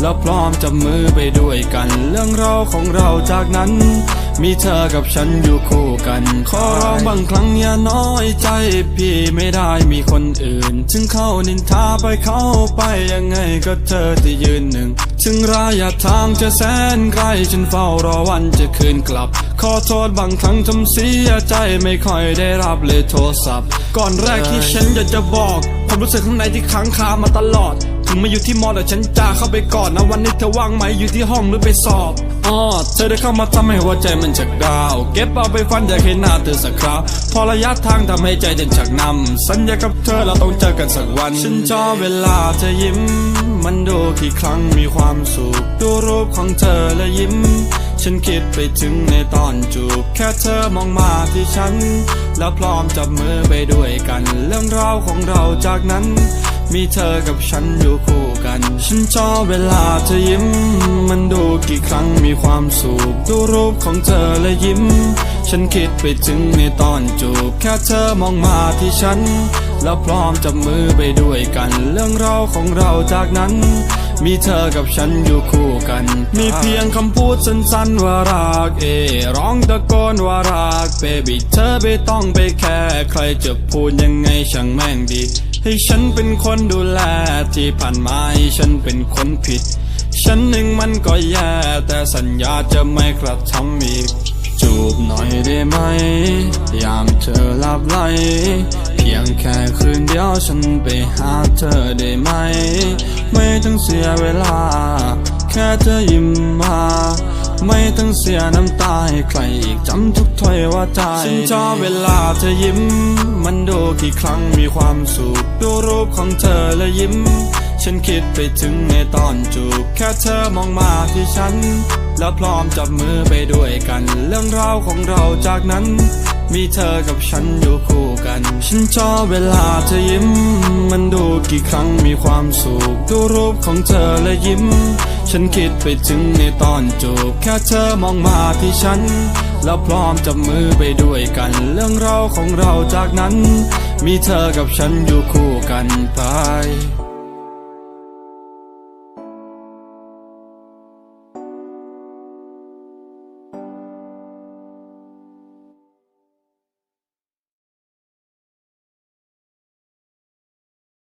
แล้วพร้อมจับมือไปด้วยกัน เรื่องราวของเราจากนั้น มีเธอกับฉันอยู่คู่กัน ขอร้องบางครั้งอย่าน้อยใจ พี่ไม่ได้มีคนอื่น ถึงเข้านินทาไปเข้าไปยังไงก็เธอที่ยืนหนึ่ง ถึงระยะทางจะแสนไกลฉันเฝ้ารอวันจะคืนกลับ ขอโทษบางครั้งทำเสียใจไม่ค่อยได้รับเลยโทรศัพท์ ก่อนแรกที่ฉันอยากจะบอกความรู้สึกข้างในที่ค้างคามาตลอด ถึงมาอยู่ที่มอแต่ฉันจะเข้าไปก่อนนะวันนี้เธอว่างไหมอยู่ที่ห้องหรือไปสอบ อ๋อเธอได้เข้ามาทำให้หัวใจมันจักดาว เก็บเอาไปฟันอยากเห็นหน้าเธอสักคราวพอระยะทางทำให้ใจเด่นชักนำสัญญากับเธอเราต้องเจอกันสักวัน ฉันชอบเวลาเธอยิ้ม มันดูกี่ครั้งมีความสุข ดูรูปของเธอและยิ้ม ฉันคิดไปถึงในตอนจูบ แค่เธอมองมาที่ฉัน แล้วพร้อมจับมือไปด้วยกัน เรื่องราวของเราจากนั้น มีเธอกับฉันอยู่คู่ ฉันชอบเวลาเธอยิ้ม มันดูกี่ครั้งมีความสุขดูรูปของเธอและยิ้ม ฉันคิดไปถึงในตอนจูบ แค่เธอมองมาที่ฉัน แล้วพร้อมจับมือไปด้วยกัน เรื่องราวของเราจากนั้น มีเธอกับฉันอยู่คู่กัน มีเพียงคำพูดสั้นๆว่ารักเอ ร้องตะโกนว่ารักเบบี้เธอไม่ต้องไปแค่ใครจะพูดยังไงช่างแม่งดี ให้ฉันเป็นคนดูแลที่ผ่านมาให้ฉันเป็นคนผิด ฉันหนึ่งมันก็แย่แต่สัญญาจะไม่กระทำอีก จูบหน่อยได้ไหม ยามเธอหลับไหลเพียงแค่คืนเดียวฉันไปหาเธอได้ไหม ไม่ต้องเสียเวลา แค่เธอยิ้มมา ไม่ต้องเสียน้ำตาให้ใครอีกจำทุกถ้อยว่าใจฉันชอบเวลาเธอยิ้ม มันดูกี่ครั้งมีความสุขดูรูปของเธอและยิ้ม ฉันคิดไปถึงในตอนจูบแค่เธอมองมาที่ฉัน แล้วพร้อมจับมือไปด้วยกัน เรื่องราวของเราจากนั้น มีเธอกับฉันอยู่คู่กัน ฉันชอบเวลาเธอยิ้ม มันดูกี่ครั้งมีความสุข ดูรูปของเธอและยิ้ม ฉันคิดไปถึงในตอนจูบ แค่เธอมองมาที่ฉัน แล้วพร้อมจับมือไปด้วยกัน เรื่องเราของเราจากนั้น มีเธอกับฉันอยู่คู่กันไป